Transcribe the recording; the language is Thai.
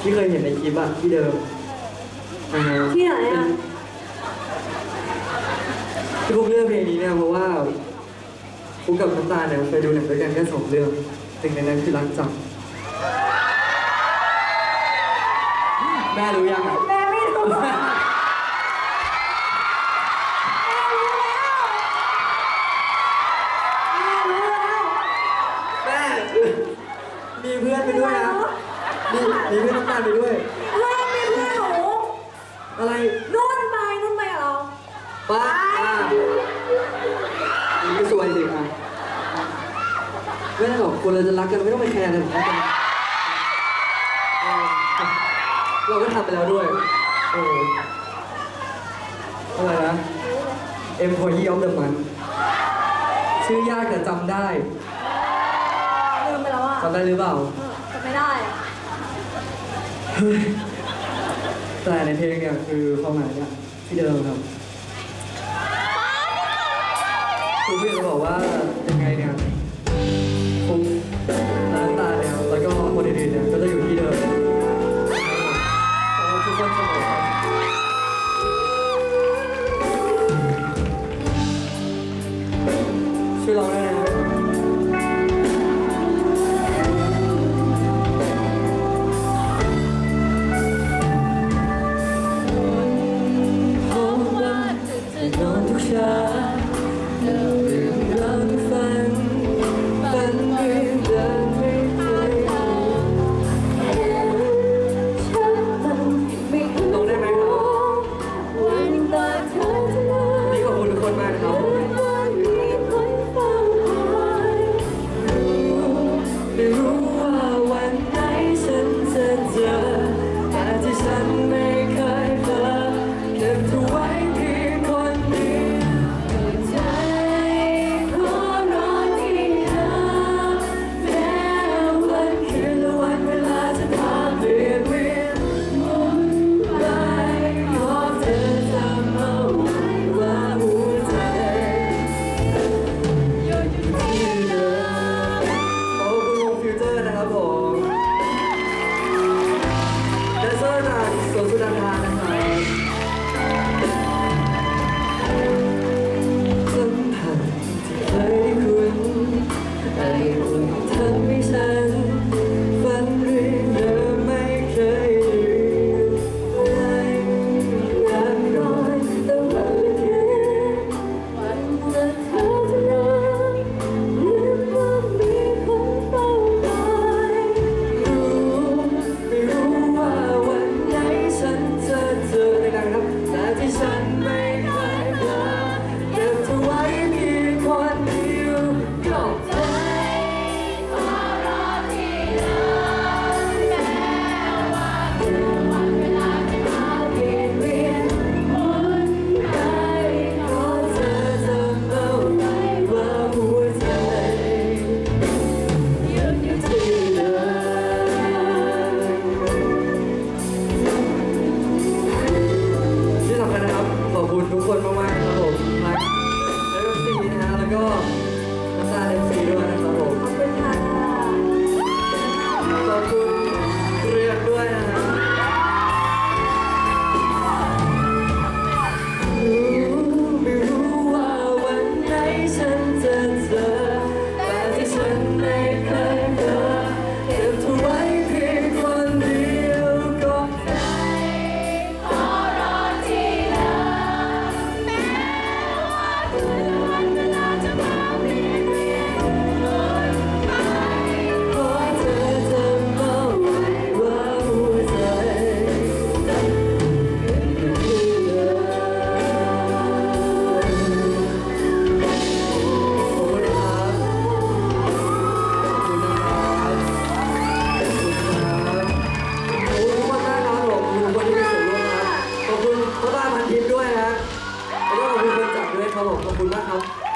ที่เคยเห็นในคลิปอะที่เดิมอ่าฮะที่ไหนอะที่พวกเลือกเพลงนี้เนี่ยเพราะว่าฟุกกับน้ำตาลเนี่ยเคยดูหนังด้วยกันแค่สองเรื่องหนึ่งในนั้นคือรักจับแม่รู้ยังอะแม่ไม่รู้แม่รู้แล้วแม่มีเพื่อนไปด้วยนะ มีมีเพื่อนน้ำตาลไปด้วยแม่ไม่รู้หนูอะไรนุ่นไปนุ่นไปกับเรา ป้าอะมันก็สวยสิอะไม่ได้หรอกคนเราจะรักกันไม่ต้องไปแคร์อะไรหรอกรักกันเออเราก็ทำไปแล้วด้วยเอออะไรนะ Employee of the Month ชื่อยากแต่จำได้ลืมไปแล้วอะจำได้หรือเปล่าเออจำไม่ได้อะ แต่ในเพลงเนี่ยคือความหมายเนี่ยที่เดิมครับคือพี่จะบอกว่ายังไงเนี่ยคงน้ำตาเนี่ยแล้วก็คนอื่นๆเนี่ยก็จะอยู่ที่เดิมนะครับผมทุกคนเสมอครับช่วยร้องได้ ไขอบคุณมากครับ